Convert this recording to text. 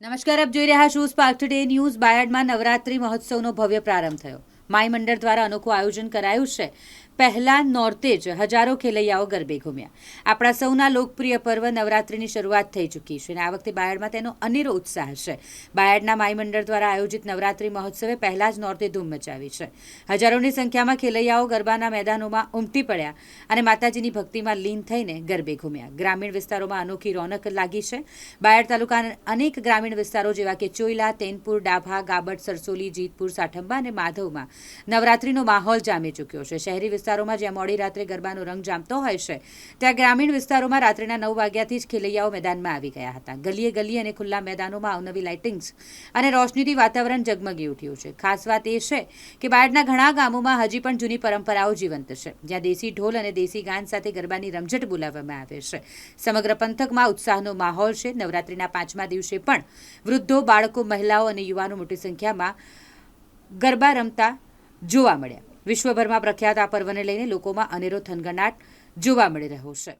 નમસ્કાર, આપ જોઈ રહ્યા છો સ્પાર્ક ટુડે ન્યૂઝ બાયડમાં નવરાત્રી મહોત્સવનો ભવ્ય પ્રારંભ થયો. માઈ મંડળ દ્વારા અનોખું આયોજન કરાયું છે. પહેલા નોરતે જ હજારો ખેલૈયાઓ ગરબે ઘૂમ્યા. આપણા સૌના લોકપ્રિય પર્વ નવરાત્રિની શરૂઆત થઈ ચૂકી છે અને આ વખતે બાયડમાં તેનો અનેરો ઉત્સાહ છે. બાયડના માઈ મંડળ દ્વારા આયોજિત નવરાત્રી મહોત્સવે પહેલા જ નોરતે ધૂમ મચાવી છે. હજારોની સંખ્યામાં ખેલૈયાઓ ગરબાના મેદાનોમાં ઉમટી પડ્યા અને માતાજીની ભક્તિમાં લીન થઈને ગરબે ઘૂમ્યા. ગ્રામીણ વિસ્તારોમાં અનોખી રોનક લાગી છે. બાયડ તાલુકાના અનેક ગ્રામીણ વિસ્તારો જેવા કે ચોઈલા, તેનપુર, ડાભા ગાબડ સરસોલી, જીતપુર, સાઠંબા અને માધવમાં નવરાત્રીનો માહોલ જામી ચૂક્યો છે. શહેરી વિસ્તારોમાં જ્યાં મોડી રાત્રે ગરબાનો રંગ જામતો હોય છે, ત્યાં ગ્રામીણ વિસ્તારોમાં રાત્રિના નવ વાગ્યાથી જ ખેલૈયાઓ મેદાનમાં આવી ગયા હતા. ગલીએ ગલી અને ખુલ્લા મેદાનોમાં અવનવી લાઇટિંગ્સ અને રોશનીથી વાતાવરણ જગમગી ઉઠ્યું છે. ખાસ વાત એ છે કે બાયડના ઘણા ગામોમાં હજી પણ જૂની પરંપરાઓ જીવંત છે. જ્યાં દેશી ઢોલ અને દેશી ગાન સાથે ગરબાની રમઝટ બોલાવવામાં આવે છે. સમગ્ર પંથકમાં ઉત્સાહનો માહોલ છે. નવરાત્રિના પાંચમા દિવસે પણ વૃદ્ધો, બાળકો, મહિલાઓ અને યુવાનો મોટી સંખ્યામાં ગરબા રમતા જોવા મળ્યા. વિશ્વભરમાં પ્રખ્યાત આ પર્વને લઈને લોકોમાં અનેરો થનગનાટ જોવા મળી રહ્યો છે.